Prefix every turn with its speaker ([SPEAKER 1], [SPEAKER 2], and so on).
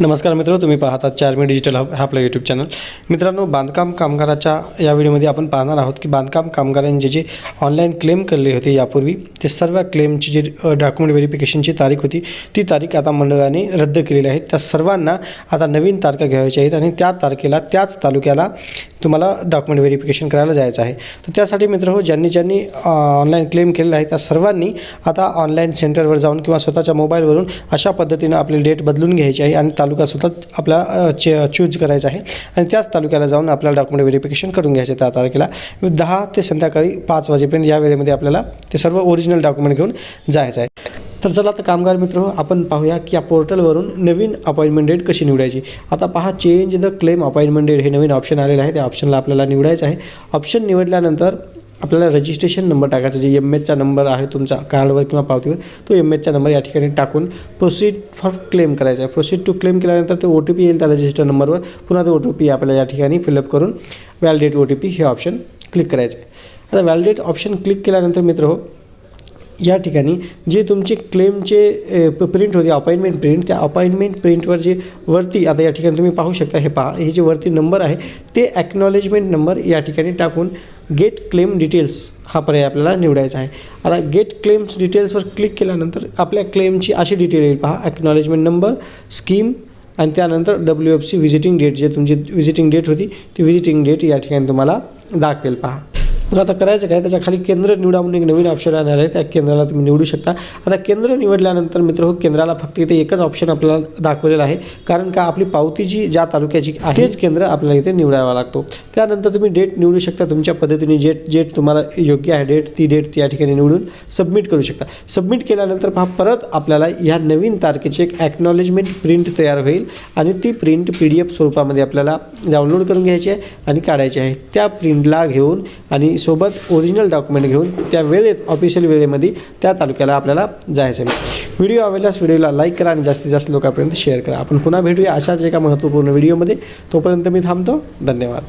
[SPEAKER 1] नमस्कार मित्र तुम्ही पाहतात चार मी डिजिटल हब हा आपला यूट्यूब चॅनल मित्रांनो बांधकाम कामगाराच्या या व्हिडिओमध्ये आपण पाहणार आहोत की बांधकाम कामगारांनी जे ऑनलाईन क्लेम केले होते यापूर्वी ते सर्व क्लेमची जी डॉक्युमेंट व्हेरिफिकेशनची तारीख होती ती तारीख आता मंडळाने रद्द केलेली आहे. त्या सर्वांना आता नवीन तारखा घ्यायच्या आहेत आणि त्या तारखेला त्याच तालुक्याला तुम्हाला डॉक्युमेंट व्हेरिफिकेशन करायला जायचं आहे. तर त्यासाठी मित्र हो ज्यांनी ज्यांनी ऑनलाईन क्लेम केलेला आहे त्या सर्वांनी आता ऑनलाईन सेंटरवर जाऊन किंवा स्वतःच्या मोबाईलवरून अशा पद्धतीनं आपली डेट बदलून घ्यायची आहे आणि तालुकासुद्धा आपल्याला चे चूज करायचा आहे. आणि त्याच तालुक्याला जाऊन आपल्याला डॉक्युमेंट व्हेरिफिकेशन करून घ्यायचे त्या तारखेला. दहा ते संध्याकाळी पाच वाजेपर्यंत या वेळेमध्ये आपल्याला ते सर्व ओरिजिनल डॉक्युमेंट घेऊन जायचं आहे. तर चला आता कामगार मित्र आपण पाहूया की या पोर्टलवरून नवीन अपॉइंटमेंट डेट कशी निवडायची. आता पहा change the claim appointment date हे नवीन ऑप्शन आलेलं आहे. त्या ऑप्शनला आपल्याला निवडायचं आहे. ऑप्शन निवडल्यानंतर आपल्याला रजिस्ट्रेशन नंबर टाकायचा जे एम एचचा नंबर आहे तुमचा कार्डवर किंवा पावतीवर तो एम एचचा नंबर या ठिकाणी टाकून प्रोसीड फॉर क्लेम करायचा आहे. प्रोसीड टू क्लेम केल्यानंतर ते ओ टी पी येईल त्या रजिस्टर नंबरवर पुन्हा तो ओ टी पी आपल्याला या ठिकाणी फिलअप करून व्हॅलिडेट ओ टी पी हे ऑप्शन क्लिक करायचं आहे. आता व्हॅलिडेट ऑप्शन क्लिक केल्यानंतर मित्र हो या ठिकाणी जे तुमचे क्लेमचे प्रिंट होते अपॉइंटमेंट प्रिंट त्या अपॉइंटमेंट प्रिंटवर जे वरती आता या ठिकाणी तुम्ही पाहू शकता हे पहा हे जे वरती नंबर आहे ते ॲक्नॉलेजमेंट नंबर या ठिकाणी टाकून गेट क्लेम डिटेल्स हा पर्याय आपल्याला निवडायचा आहे. आता गेट क्लेम्स डिटेल्सवर क्लिक केल्यानंतर आपल्या क्लेमची अशी डिटेल येईल पहा. ॲक्नॉलेजमेंट नंबर स्कीम आणि त्यानंतर W F C visiting date जे तुमची व्हिजिटिंग डेट होती ती व्हिजिटिंग डेट या ठिकाणी तुम्हाला दाखवेल पहा. मग आता करायचं काय? त्याच्याखाली केंद्र निवडा म्हणून एक नवीन ऑप्शन राहणार आहे. त्या केंद्राला तुम्ही निवडू शकता. आता केंद्र निवडल्यानंतर मित्र हो केंद्राला फक्त इथे एकच ऑप्शन आपल्याला दाखवलेलं आहे. कारण का? आपली पावती जी ज्या तालुक्याची आहेच केंद्र आपल्याला इथे निवडावा लागतो. त्यानंतर तुम्ही डेट निवडू शकता. तुमच्या पद्धतीने डेट डेट तुम्हाला योग्य आहे डेट ती डेट त्या ठिकाणी निवडून सबमिट करू शकता. सबमिट केल्यानंतर पहा परत आपल्याला ह्या नवीन तारखेची एक ॲक्नॉलेजमेंट प्रिंट तयार होईल आणि ती प्रिंट पी डी एफ स्वरूपामध्ये आपल्याला डाउनलोड करून घ्यायची आहे आणि काढायची आहे. त्या प्रिंटला घेऊन आणि आणि सोबत ओरिजिनल डॉक्युमेंट घेऊन त्या वेळेत ऑफिशियल वेळेमध्ये त्या तालुक्याला आपल्याला जायचं आहे. व्हिडिओ आवडल्यास व्हिडिओला लाईक करा आणि जास्तीत जास्त लोकांपर्यंत शेअर करा. आपण पुन्हा भेटूया अशाच एका महत्त्वपूर्ण व्हिडिओमध्ये तोपर्यंत मी थांबतो. धन्यवाद.